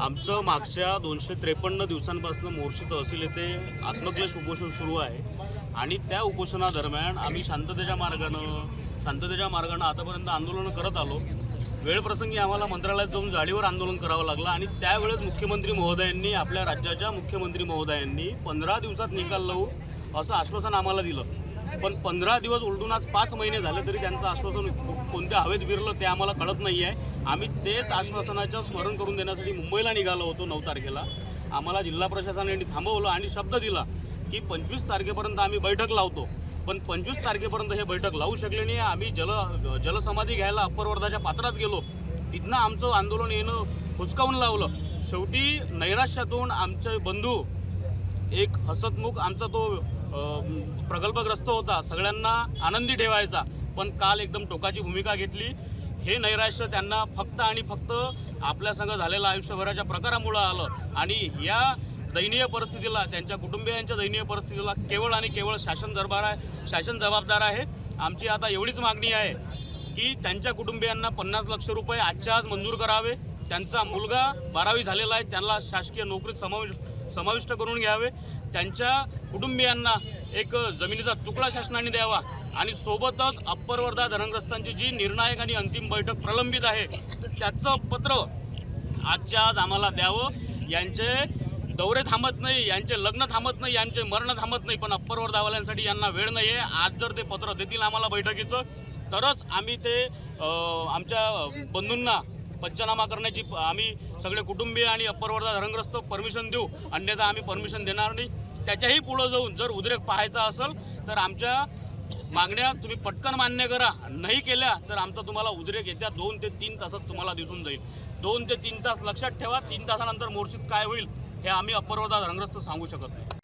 आमचं मागच्या दोनशे त्रेपन्न दिवसांपासून मोर्शी तहसील येथे आत्मक्लेश उपोषण सुरू आहे. आणि त्या उपोषणादरम्यान आम्ही शांततेच्या मार्गानं शांततेच्या मार्गानं आतापर्यंत आंदोलनं करत आलो. वेळप्रसंगी आम्हाला मंत्रालयात जाऊन जाळीवर आंदोलन करावं लागलं आणि त्यावेळेस मुख्यमंत्री महोदयांनी आपल्या राज्याच्या मुख्यमंत्री महोदयांनी पंधरा दिवसात निकाल लावू असं आश्वासन आम्हाला दिलं. पण पंधरा दिवस उलटून आज पाच महिने झाले तरी त्यांचं आश्वासन कोणत्या हवेत विरलं ते आम्हाला कळत नाही आहे आम्ही तेच आश्वासनाचं स्मरण करून देण्यासाठी मुंबईला निघालो होतो नऊ तारखेला. आम्हाला जिल्हा प्रशासनाने थांबवलं आणि शब्द दिला की पंचवीस तारखेपर्यंत आम्ही बैठक लावतो. पण पंचवीस तारखेपर्यंत हे बैठक लावू शकले नाही. आम्ही जल जलसमाधी घ्यायला अप्पर वर्धाच्या पात्रात गेलो. तिथनं आमचं आंदोलन येणं हुसकावून लावलं. शेवटी नैराश्यातून आमचे बंधू एक हसतमुख आमचा तो प्रगल्भग्रस्त होता सगळ्यांना आनंदी ठेवायचा. पण काल एकदम टोकाची भूमिका घेतली. हे नैराश्य त्यांना फक्त आणि फक्त आपल्या झालेलं झालेल्या आयुष्यभराच्या प्रकारामुळं आलं. आणि या दयनीय परिस्थितीला त्यांच्या कुटुंबियांच्या दयनीय परिस्थितीला केवळ आणि केवळ शासन दरबार आहे शासन जबाबदार आहे. आमची आता एवढीच मागणी आहे की त्यांच्या कुटुंबियांना पन्नास लक्ष रुपये आजच्या आज मंजूर करावे. त्यांचा मुलगा बारावी झालेला आहे त्यांना शासकीय नोकरीत समाविष्ट समाविष्ट करून घ्यावे. त्यांच्या कुटुंबियांना एक जमिनीचा तुकडा शासनाने द्यावा आणि सोबतच अप्पर वर्धा धरणग्रस्तांची जी निर्णायक आणि अंतिम बैठक प्रलंबित आहे त्याचं पत्र आजच्या आज आम्हाला द्यावं. यांचे दौरे थांबत नाही यांचे लग्न थांबत नाही यांचे मरण थांबत नाही पण अप्पर वर्धावाल्यांसाठी यांना वेळ नाही आहे आज जर ते पत्र देतील आम्हाला बैठकीचं तरच आम्ही ते आमच्या बंधूंना पंचनामा करण्याची आम्ही सगळे कुटुंबीय आणि अप्पर वर्धा धरणग्रस्त परमिशन देऊ. अन्यथा आम्ही परमिशन देणार नाही. त्याच्याही पुढं जाऊन जर उद्रेक पाहायचा असेल तर आमच्या मागण्या तुम्ही पटकन मान्य करा. नाही केल्या तर आमचा तुम्हाला उद्रेक येत्या दोन ते तीन तासात तुम्हाला दिसून जाईल. दोन ते तीन तास लक्षात ठेवा. तीन तासानंतर मोर्शीत काय होईल हे आम्ही अप्पर वर्धा सांगू शकत नाही.